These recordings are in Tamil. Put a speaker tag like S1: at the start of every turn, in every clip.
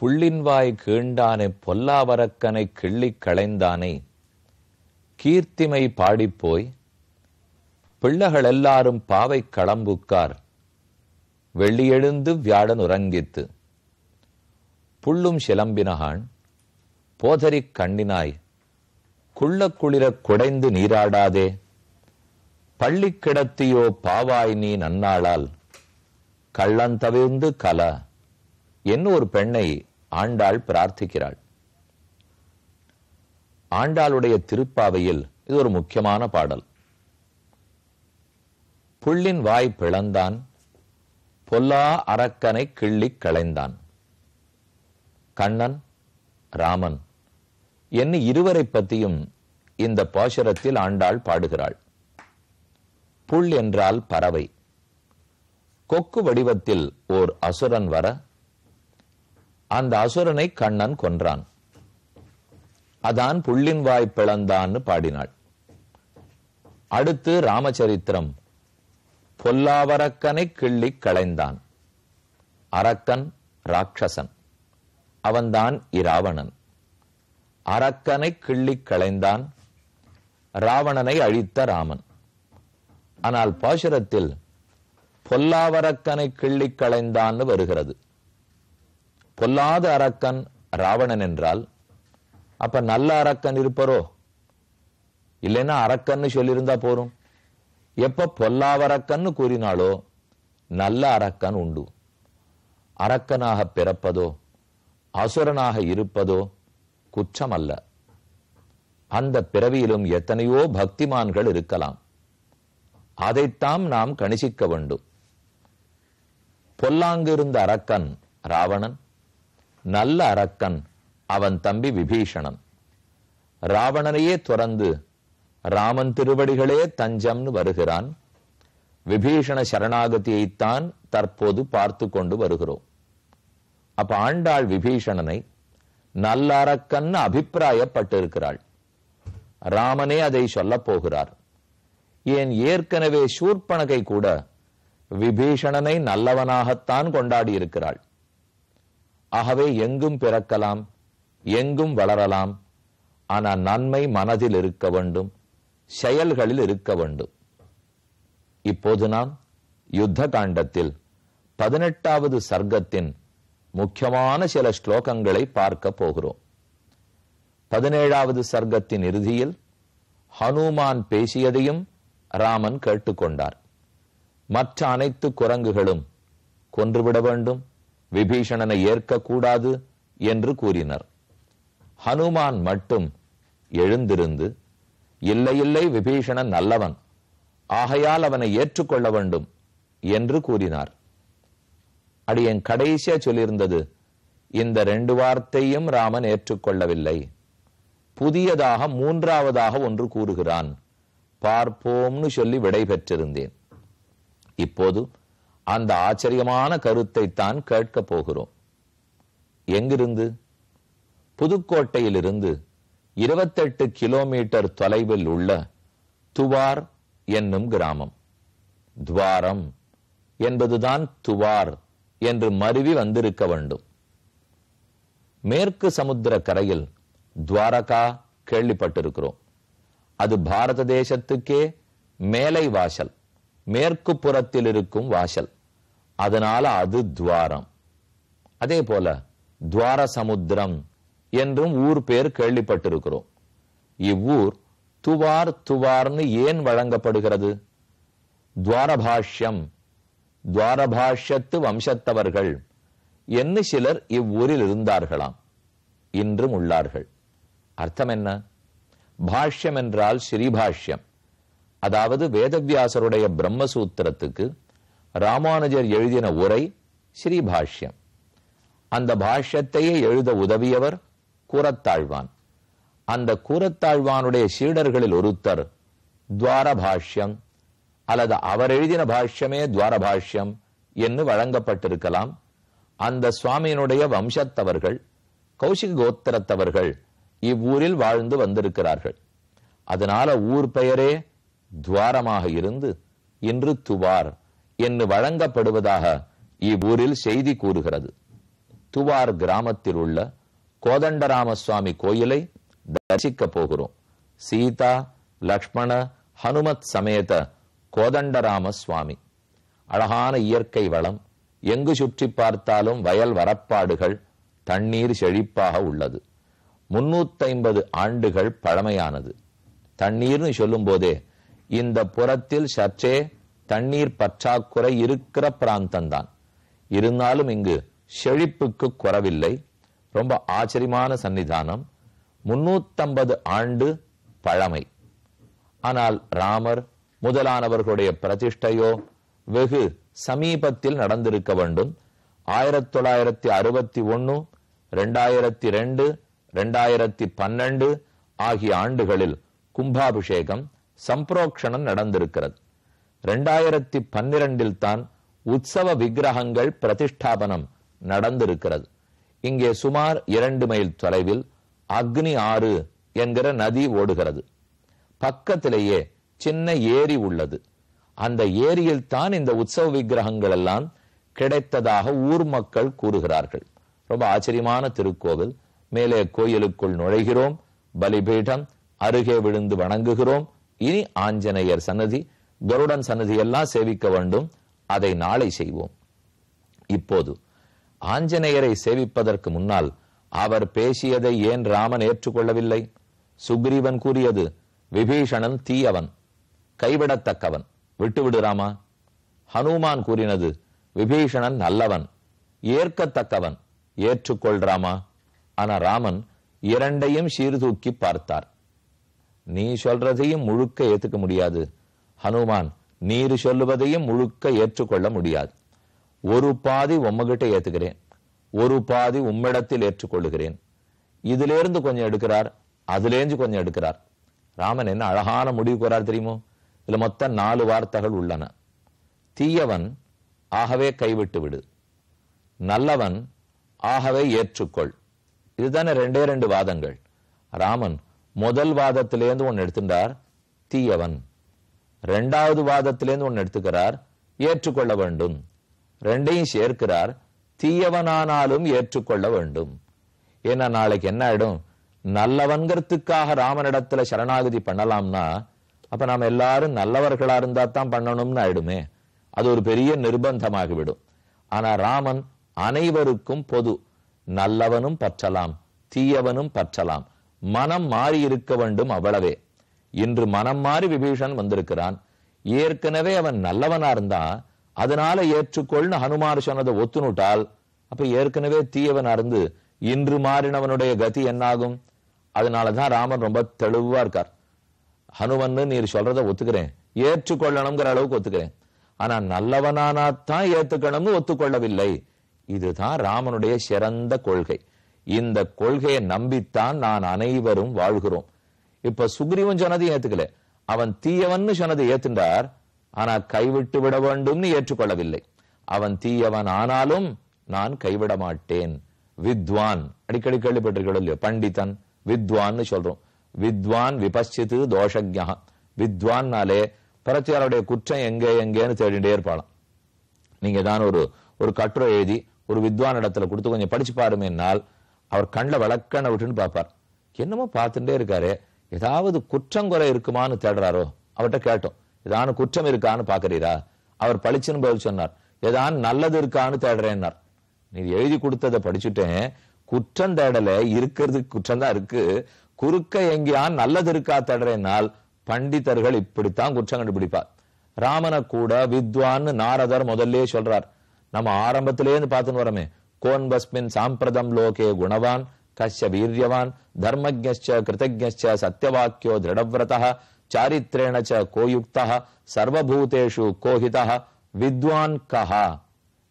S1: புள்ளின்வாய் கீண்டானே பொல்லாவரக்கனை கிள்ளிக் களைந்தானை. கீர்த்திமை பாடிப்போய் பிள்ளைகள் எல்லாரும் பாவை களம்புக்கார் வெள்ளியெழுந்து வியாழன் உறங்கித்து புள்ளும் சிலம்பினகான் போதரிக் கண்ணினாய் குள்ள குளிரக் குடைந்து நீராடாதே. பள்ளி கிடத்தியோ பாவாய் நீ நன்னாளால். கள்ளந்தவிழ்ந்து கல. என்ன ஒரு பெண்ணை ஆண்டாள் பிரார்த்திக்கிறாள். ஆண்டாளுடைய திருப்பாவையில் இது ஒரு முக்கியமான பாடல். புள்ளின் வாய் பிளந்தான். பொல்லா அரக்கனை கிள்ளிக் களைந்தான். கண்ணன் ராமன் என்ன இருவரை பற்றியும் இந்த பாசுரத்தில் ஆண்டாள் பாடுகிறாள். புல் என்றால் பறவை. கொக்கு வடிவத்தில் ஓர் அசுரன் வர அந்த அசுரனை கண்ணன் கொன்றான். அதான் புள்ளின் வாய் பிளந்தான்னு பாடினாள். அடுத்து ராமச்சரித்திரம். பொல்லாவரக்கனை கிள்ளிக் களைந்தான். அரக்கன் ராட்சசன். அவன்தான் இராவணன். அரக்கனை கிள்ளிக் களைந்தான். ராவணனை அழித்த ராமன். ஆனால் பாசுரத்தில் பொல்லாவரக்கனை கிள்ளிக் களைந்தான்னு வருகிறது. பொல்லாத அரக்கன் ராவணன் என்றால் அப்ப நல்ல அரக்கன் இருப்பரோ? இல்லைன்னா அரக்கன்னு சொல்லியிருந்தா போரும். எப்ப பொல்லாவரக்கன்னு கூறினாலோ நல்ல அரக்கன் உண்டு. அரக்கனாக பிறப்பதோ அசுரனாக இருப்பதோ குற்றம் அல்ல அந்த பிறவியிலும் எத்தனையோ பக்திமான்கள் இருக்கலாம். அதைத்தாம் நாம் கணிசிக்க வேண்டும். பொல்லாங்கிருந்த அரக்கன் ராவணன் நல்ல அரக்கன் அவன் தம்பி விபீஷணன். ராவணனையே துறந்து ராமன் திருவடிகளே தஞ்சம்னு வருகிறான். விபீஷண சரணாகதியைத்தான் தற்போது பார்த்து கொண்டு வருகிறோம். அப்ப ஆண்டாள் விபீஷணனை நல்ல அரக்கன் அபிப்பிராயப்பட்டிருக்கிறாள். ராமனே அதை சொல்லப் போகிறார். ஏன் ஏற்கனவே சூர்பனகை கூட விபீஷணனை நல்லவனாகத்தான் கொண்டாடி இருக்கிறாள் ஆகவே எங்கும் பிறக்கலாம் எங்கும் வளரலாம் ஆனால் நன்மை மனதில் இருக்க வேண்டும் செயல்களில் இருக்க வேண்டும். இப்போது நாம் யுத்த காண்டத்தில் பதினெட்டாவது சர்க்கத்தின் முக்கியமான சில ஸ்லோகங்களை பார்க்க போகிறோம். பதினேழாவது சர்க்கத்தின் இறுதியில் ஹனுமான் பேசியதையும் ராமன் கேட்டுக்கொண்டார். மற்ற அனைத்து குரங்குகளும் கொன்றுவிட வேண்டும் விபீஷணனை ஏற்கக்கூடாது என்று கூறினர். ஹனுமான் மட்டும் எழுந்திருந்து இல்லை இல்லை விபீஷணன் நல்லவன் ஆகையால் அவனை ஏற்றுக்கொள்ள வேண்டும் என்று கூறினார். அடியன் கடைசியா சொல்லியிருந்தது இந்த ரெண்டு வார்த்தையும் ராமன் ஏற்றுக்கொள்ளவில்லை. புதியதாக மூன்றாவதாக ஒன்று கூறுகிறான் பார்ப்போம்னு சொல்லி விடை பெற்றிருந்தேன். இப்போது அந்த ஆச்சரியமான கருத்தை தான் கேட்கப் போகிறோம். எங்கிருந்து? புதுக்கோட்டையிலிருந்து இருபத்தெட்டு கிலோமீட்டர் தொலைவில் உள்ள துவார் என்னும் கிராமம். துவாரம் என்பதுதான் துவார் என்று மருவி வந்திருக்க வேண்டும். மேற்கு சமுத்திர கரையில் துவாரகா கேள்விப்பட்டிருக்கிறோம். அது பாரத தேசத்துக்கே மேலை வாசல் மேற்கு புறத்தில் இருக்கும் வாசல். அதனால அது துவாரம். அதே போல துவார சமுத்திரம் என்றும் ஊர் பேர் கேள்விப்பட்டிருக்கிறோம். இவ்வூர் துவார் துவார்னு ஏன் வழங்கப்படுகிறது? துவாரபாஷ்யம் துவாரபாஷ்யத்து வம்சத்தவர்கள் என்று சிலர் இவ்வூரில் இருந்தார்களாம். இன்றும் உள்ளார்கள். அர்த்தம் என்ன? பாஷ்யம் என்றால் ஸ்ரீபாஷ்யம் அதாவது வேதவியாசருடைய பிரம்மசூத்திரத்துக்கு ராமானுஜர் எழுதின உரை ஸ்ரீபாஷ்யம் அந்த பாஷ்யத்தையே எழுத உதவியவர் கூரத்தாழ்வான். அந்த கூரத்தாழ்வானுடைய சீடர்களில் ஒருத்தர் துவாரபாஷ்யம் அல்லது அவர் எழுதின பாஷ்யமே துவாரபாஷ்யம் என்று வழங்கப்பட்டிருக்கலாம். அந்த சுவாமியினுடைய வம்சத்தவர்கள் கௌசிக கோத்திரத்தவர்கள் இவ்வூரில் வாழ்ந்து வந்திருக்கிறார்கள். அதனால ஊர் பெயரே துவாரமாக இருந்து இன்று துவார் என்று வழங்கப்படுவதாக இவ்வூரில் செய்தி கூறுகிறது. துவார் கிராமத்தில் உள்ள கோதண்டராம சுவாமி கோயிலை தரிசிக்க போகிறோம். சீதா லக்ஷ்மண ஹனுமத் சமேத கோதண்டராம சுவாமி அழகான இயற்கை வளம் எங்கு சுற்றி பார்த்தாலும் வயல் வரப்பாடுகள் தண்ணீர் செழிப்பாக உள்ளது. முன்னூத்தைம்பது ஆண்டுகள் பழமையானது. தண்ணீர்னு சொல்லும் போதே இந்த புறத்தில் சற்றே தண்ணீர் பற்றாக்குறை இருக்கிற பிராந்தந்தான். இருந்தாலும் இங்கு செழிப்புக்கு குறவில்லை. ரொம்ப ஆச்சரியமான சன்னிதானம். முன்னூத்தம்பது ஆண்டு பழமை. ஆனால் ராமர் முதலானவர்களுடைய பிரதிஷ்டையோ வெகு சமீபத்தில் நடந்திருக்க வேண்டும். ஆயிரத்தி தொள்ளாயிரத்தி அறுபத்தி ஒன்னு ரெண்டாயிரத்தி ரெண்டு ரெண்டாயிரத்தி பன்னெண்டு ஆகிய ஆண்டுகளில் கும்பாபிஷேகம் சம்பிரோக்ஷணம் நடந்திருக்கிறது. ரெண்டாயிரத்தி பன்னிரண்டில் தான் உற்சவ விக்கிரகங்கள் பிரதிஷ்டாபனம் நடந்திருக்கிறது. இங்கே சுமார் இரண்டு மைல் தொலைவில் அக்னி ஆறு என்கிற நதி ஓடுகிறது. பக்கத்திலேயே சின்ன ஏரி உள்ளது. அந்த ஏரியில் தான் இந்த உற்சவ விக்கிரகங்கள் எல்லாம் கிடைத்ததாக ஊர் மக்கள் கூறுகிறார்கள். ரொம்ப ஆச்சரியமான திருக்கோவில். மேலே கோயிலுக்குள் நுழைகிறோம் பலிபீடம் அருகே விழுந்து வணங்குகிறோம். இனி ஆஞ்சநேயர் சன்னதி கருடன் சன்னதி எல்லாம் சேவிக்க வேண்டும். அதை நாளை செய்வோம். இப்போது ஆஞ்சநேயரை சேவிப்பதற்கு முன்னால் அவர் பேசியதை ஏன் ராமன் ஏற்றுக்கொள்ளவில்லை? சுக்ரீவன் கூறியது விபீஷணன் தீயவன் கைவிடத்தக்கவன். விட்டுவிடு ராமா. ஹனுமான் கூறினது விபீஷணன் நல்லவன் ஏற்கத்தக்கவன். ஏற்றுக்கொள்றாமா ஆனா ராமன் இரண்டையும் சீர்தூக்கி பார்த்தார். நீ சொல்றதையும் முழுக்க ஏத்துக்க முடியாது. ஹனுமான் நீர் சொல்லுவதையும் முழுக்க ஏற்றுக்கொள்ள முடியாது. ஒரு பாதி உம்மகிட்ட ஏத்துக்கிறேன். ஒரு பாதி உம்மிடத்தில் ஏற்றுக்கொள்ளுகிறேன். இதிலேருந்து கொஞ்சம் எடுக்கிறார் அதுலேருந்து கொஞ்சம் எடுக்கிறார். ராமன் என்ன அழகான முடிவு கூறார் தெரியுமோ? இதுல மொத்தம் நாலு வார்த்தைகள் உள்ளன. தீயவன் ஆகவே கைவிட்டு விடு. நல்லவன் ஆகவே ஏற்றுக்கொள். இதுதானே ரெண்டே ரெண்டு வாதங்கள். ராமன் முதல் வாதத்திலேருந்து ஒன்று எடுத்துட்டார் தீயவன். ரெண்டாவது வாதத்திலேருந்து ஒன்று எடுத்துக்கிறார் ஏற்றுக்கொள்ள வேண்டும். ரெண்டையும் சேர்க்கிறார் தீயவனானாலும் ஏற்றுக்கொள்ள வேண்டும். ஏன்னா நாளைக்கு என்ன ஆயிடும்? நல்லவன்கிறதுக்காக ராமனிடத்துல சரணாகதி பண்ணலாம்னா அப்ப நாம எல்லாரும் நல்லவர்களா இருந்தா தான் பண்ணணும்னு ஆயிடுமே. அது ஒரு பெரிய நிர்பந்தமாகிவிடும். ஆனா ராமன் அனைவருக்கும் பொது. நல்லவனும் பற்றலாம் தீயவனும் பற்றலாம். மனம் மாறி இருக்க வேண்டும் அவ்வளவே. இன்று மனம் மாறி விபீஷன் வந்திருக்கிறான். ஏற்கனவே அவன் நல்லவனா இருந்தா அதனால ஏற்றுக்கொள்னு ஹனுமார் சொன்னதை ஒத்துனுட்டால் அப்ப ஏற்கனவே தீயவனா இருந்து இன்று மாறினவனுடைய கதி என்னாகும்? அதனாலதான் ராமன் ரொம்ப தெளிவா இருக்கார். ஹனுமன் நீர் சொல்றத ஒத்துக்கிறேன். ஏற்றுக்கொள்ளணுங்கிற அளவுக்கு ஒத்துக்கிறேன். ஆனா நல்லவனானாத்தான் ஏத்துக்கணும்னு ஒத்துக்கொள்ளவில்லை. இதுதான் ராமனுடைய சிறந்த கொள்கை. இந்த கொள்கையை நம்பித்தான் நான் அனைவரும் வாழ்கிறோம். இப்ப சுக்ரீவன் சொன்னதை ஏத்துக்கல. அவன் தீயவன் சொன்னதை ஏத்துண்டார் ஆனா கைவிட்டு விட வேண்டும்னு ஏற்றுக்கொள்ளவில்லை. அவன் தீயவன் ஆனாலும் நான் கைவிட மாட்டேன். வித்வான். அடிக்கடி கேள்விப்பட்டிருக்கோம் இல்லையோ? பண்டிதன் வித்வான்னு சொல்றோம். வித்வான் விபசித்து தோஷஜா வித்வான்னாலே பரத்தியாருடைய குற்றம் எங்கே எங்கேன்னு தேடிட்டே இருப்பாளாம். நீங்க தான் ஒரு ஒரு கட்டுரை எழுதி ஒரு வித்வான் இடத்துல கொடுத்து கொஞ்சம் படிச்சு பாருமேனால் அவர் கண்ணில் விளக்கண்ண விட்டுன்னு பார்ப்பார். என்னமோ பார்த்துட்டே இருக்காரு ஏதாவது குற்றங்குறை இருக்குமான்னு தேடுறாரோ? அவர்கிட்ட கேட்டோம் ஏதான குற்றம் இருக்கான்னு பாக்குறீரா அவர் பளிச்சுன்னு பதில் சொன்னார் ஏதான் நல்லது இருக்கான்னு தேடுறேன்னார். நீ எழுதி கொடுத்ததை படிச்சுட்டேன் குற்றம் தேடல இருக்கிறது குற்றம் தான் இருக்கு குறுக்க எங்கேயான் நல்லது இருக்கா தேடுறேன்னால் பண்டிதர்கள் இப்படித்தான் குற்றம் கண்டுபிடிப்பார். ராமனை கூட வித்வான்னு நாரதர் முதல்லே சொல்றார் நம்ம ஆரம்பத்திலேருந்து பார்த்துன்னு வரமே. கோன் பஸ்மின் சாம்பிரதம் லோகே குணவான் கஷ்ய வீரியவான் தர்மஜ்ஞ கிருதஜ்ஞ சத்தியவாக்கியோ திருடவிரத சாரித்ரேண ச கோயுக்த சர்வபூதேஷு கோஹிதா வித்வான் கஹா.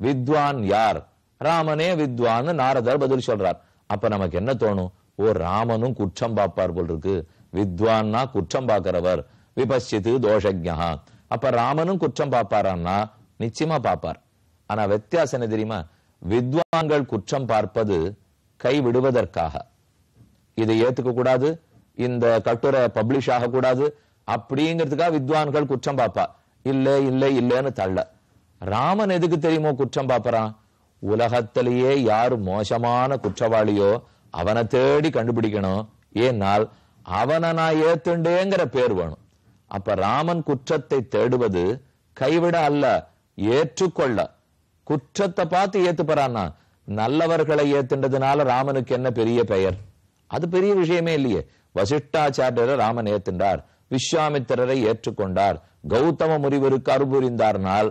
S1: வித்வான் யார்? ராமனே வித்வான் நாரதர் பதில் சொல்றார். அப்ப நமக்கு என்ன தோணும்? ஓ ராமனும் குற்றம் பார்ப்பார் போல் இருக்கு வித்வான்னா குற்றம் பார்க்கிறவர். விபசித்து தோஷஜா அப்ப ராமனும் குற்றம் பார்ப்பாரான்னா நிச்சயமா பார்ப்பார். ஆனா வித்தியாசம் என்ன தெரியுமா? வித்வான்கள் குற்றம் பார்ப்பது கை விடுவதற்காக. இதை ஏத்துக்க கூடாது இந்த கட்டுரை பப்ளிஷ் ஆகக்கூடாது அப்படிங்கிறதுக்காக வித்வான்கள் குற்றம் பார்ப்பா. இல்ல இல்ல இல்லன்னு தள்ள. ராமன் எதுக்கு தெரியுமோ குற்றம் பார்ப்பறான்? உலகத்திலேயே யாரு மோசமான குற்றவாளியோ அவனை தேடி கண்டுபிடிக்கணும். ஏனால் அவனை நான் ஏத்துண்டேங்கிற பேர் வேணும். அப்ப ராமன் குற்றத்தை தேடுவது கைவிட அல்ல ஏற்றுக்கொள்ள. குற்றத்தை பார்த்து ஏத்துப்பறான்னா நல்லவர்களை ஏத்துன்றதுனால ராமனுக்கு என்ன பெரிய பெயர்? அது பெரிய விஷயமே இல்லையே. வசிஷ்டாச்சாரியரை ராமன் ஏத்துண்டார் விஸ்வாமித்திரரை ஏற்றுக்கொண்டார் கௌதம முனிவருக்கு அருள் புரிந்தார்னால்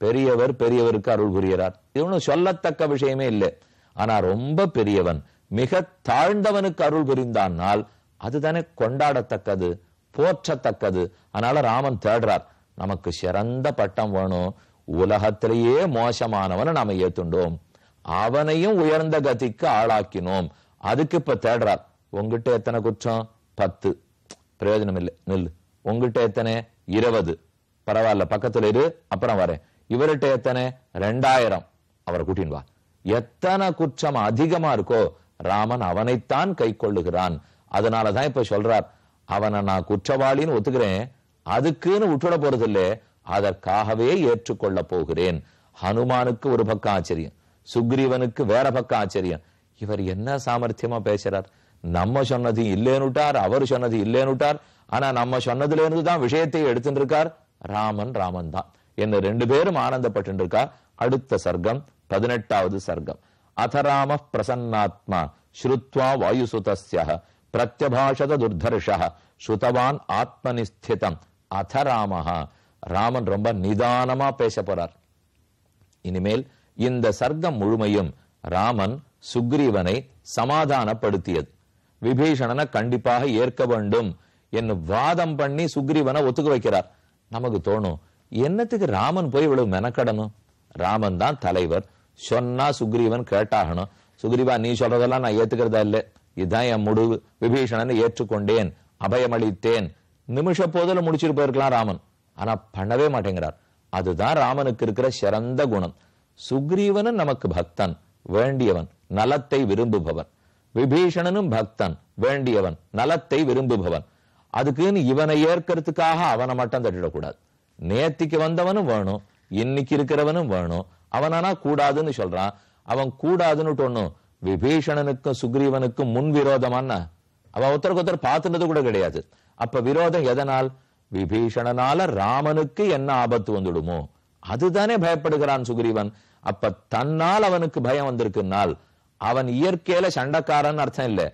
S1: பெரியவர் பெரியவருக்கு அருள் புரிகிறார் இது ஒன்றும் சொல்லத்தக்க விஷயமே இல்லை. ஆனா ரொம்ப பெரியவன் மிக தாழ்ந்தவனுக்கு அருள் புரிந்தானால் அதுதானே கொண்டாடத்தக்கது போற்றத்தக்கது. அதனால ராமன் தேடுறார் நமக்கு சிறந்த பட்டம் வேணும் உலகத்திலேயே மோசமானவனை நாம ஏத்துண்டோம். அவனையும் உயர்ந்த கதிக்கு ஆளாக்கினோம். அதுக்கு இப்ப தேடுறார். உங்ககிட்ட எத்தனை குற்றம்? பத்து. பிரயோஜனம் இல்லை. நில்லு. உங்ககிட்ட எத்தனை? இருபது. பரவாயில்ல. பக்கத்துல இரு. அப்புறம் வரேன். இவர்கிட்ட எத்தனை? ரெண்டாயிரம். அவரை கூட்டின் வா. எத்தனை குற்றம் அதிகமா இருக்கோ ராமன் அவனைத்தான் கை கொள்ளுகிறான். அதனாலதான் இப்ப சொல்றார் அவனை நான் குற்றவாளின்னு ஒத்துக்கிறேன். அதுக்குன்னு விட்டுட போறது இல்ல அதற்காகவே ஏற்றுக்கொள்ளப் போகிறேன். ஹனுமானுக்கு ஒரு பக்கம் ஆச்சரியம். சுக்ரீவனுக்கு வேற பக்கம் ஆச்சரியம். இவர் என்ன சாமர்த்தியமா பேசுறார்? நம்ம சொன்னது இல்லேனுட்டார் அவர் சொன்னது இல்லேனுட்டார். ஆனா நம்ம சொன்னதுல இருந்து தான் விஷயத்தை எடுத்துட்டு இருக்கார் ராமன் ராமன் தான் என்ன ரெண்டு பேரும் ஆனந்தப்பட்டு இருக்கா அடுத்த சர்க்கம் பதினெட்டாவது சர்க்கம். அதராம பிரசன்னாத்மா ஸ்ருத்வா வாயுசுதஸ்ய பிரத்யபாஷத துர்தர்ஷ ஸ்ருதவான் ஆத்மனிஸ்திதம் அதராமஹா. ராமன் ரொம்ப நிதானமா பேச போறார். இனிமேல் இந்த சர்க்கம் முழுமையும் ராமன் சுக்ரீவனை சமாதானப்படுத்தியது. விபீஷணனை கண்டிப்பாக ஏற்க வேண்டும் என்று வாதம் பண்ணி சுக்ரீவனை ஒத்துக்க வைக்கிறார். நமக்கு தோணும் என்னத்துக்கு ராமன் போய் இவ்வளவு மெனக்கடணும்? ராமன் தான் தலைவர். சொன்னா சுக்ரீவன் கேட்டாகணும். சுக்ரீவா நீ சொல்றதெல்லாம் நான் ஏத்துக்கிறதா இல்ல? இதுதான் என் முடிவு. விபீஷணனை ஏற்றுக்கொண்டேன். அபயமளித்தேன். நிமிஷ போதில் முடிச்சிட்டு போயிருக்கலாம் ராமன். ஆனா பண்ணவே மாட்டேங்கிறார். அதுதான் ராமனுக்கு இருக்கிற சிறந்த குணம். சுக்ரீவனும் நமக்கு பக்தன் வேண்டியவன் நலத்தை விரும்புபவன். விபீஷணனும் பக்தன் வேண்டியவன் நலத்தை விரும்புபவன். அதுக்குன்னு இவனை ஏற்கிறதுக்காக அவனை மட்டும் தட்டிடக்கூடாது. நேத்திக்கு வந்தவனும் வேணும் இன்னைக்கு இருக்கிறவனும் வேணும். அவனானா கூடாதுன்னு சொல்றான். அவன் கூடாதுன்னு ஒண்ணும் விபீஷணனுக்கும் சுக்ரீவனுக்கும் முன் விரோதமான அவன் ஒருத்தருக்கு ஒருத்தர் பார்த்துனது கூட கிடையாது. அப்ப விரோதம் எதனால்? விபீஷணனால ராமனுக்கு என்ன ஆபத்து வந்துடுமோ? அதுதானே பயப்படுகிறான் சுகிரீவன். அப்ப தன்னால் அவனுக்கு பயம் வந்திருக்குனால் அவன் இயற்கையில சண்டைக்காரன் அர்த்தம் இல்ல.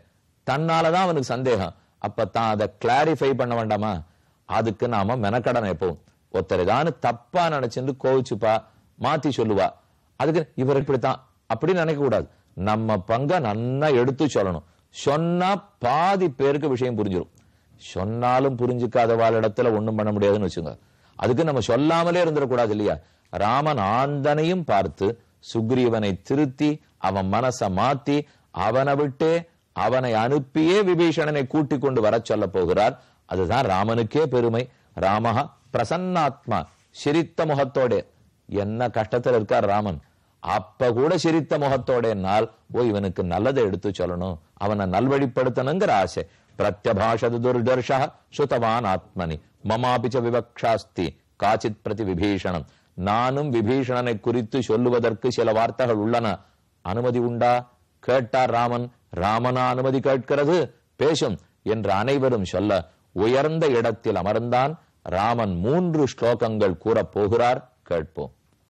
S1: தன்னாலதான் அவனுக்கு சந்தேகம். அப்ப தான் அதை கிளாரிஃபை பண்ண வேண்டாமா? அதுக்கு நாம மெனக்கடன் எப்பவும் ஒருத்தர் ஏதானு தப்பா நினைச்சிருந்து கோவிச்சுப்பா மாத்தி சொல்லுவா. அதுக்கு இவர் இப்படித்தான். அப்படி நினைக்க கூடாது. நம்ம பங்க நன்னா எடுத்து சொல்லணும். சொன்னா பாதி பேருக்கு விஷயம் புரிஞ்சிடும் சொன்னாலும் புரிஞ்சுக்காத இடத்துல ஒன்றும் பண்ண முடியாதுன்னு வச்சுங்க அதுக்கு நம்ம சொல்லாமலே இருந்துடக்கூடாது இல்லையா? ராமன் ஆந்தனையும் பார்த்து சுக்ரீவனை திருத்தி அவன் மனசை மாத்தி அவனை விட்டே அவனை அனுப்பியே விபீஷணனை கூட்டி கொண்டு வர சொல்ல போகிறார். அதுதான் ராமனுக்கே பெருமை. ராமஹா பிரசன்னாத்மா சிரித்த முகத்தோட. என்ன கஷ்டத்தில் இருக்கார் ராமன்? அப்ப கூட சிரித்த முகத்தோட நாள் ஓ இவனுக்கு நல்லதை எடுத்து சொல்லணும். அவனை நல்வழிப்படுத்தணுங்கிற ஆசை. பிரத்யபாஷது துர்தர்ஷ சுதவான் ஆத்மனி மமாபிச்ச விவக்ஷாஸ்தி காச்சித் பிரதி விபீஷணம் நானும் விபீஷணனை குறித்து சொல்லுவதற்கு சில வார்த்தைகள் உள்ளன அனுமதி உண்டா கேட்டார் ராமன் ராமனா அனுமதி கேட்கிறது பேசும் என்று அனைவரும் சொல்ல உயர்ந்த இடத்தில் அமர்ந்தான் ராமன் மூன்று ஸ்லோகங்கள் கூறப் போகிறார் கேட்போம்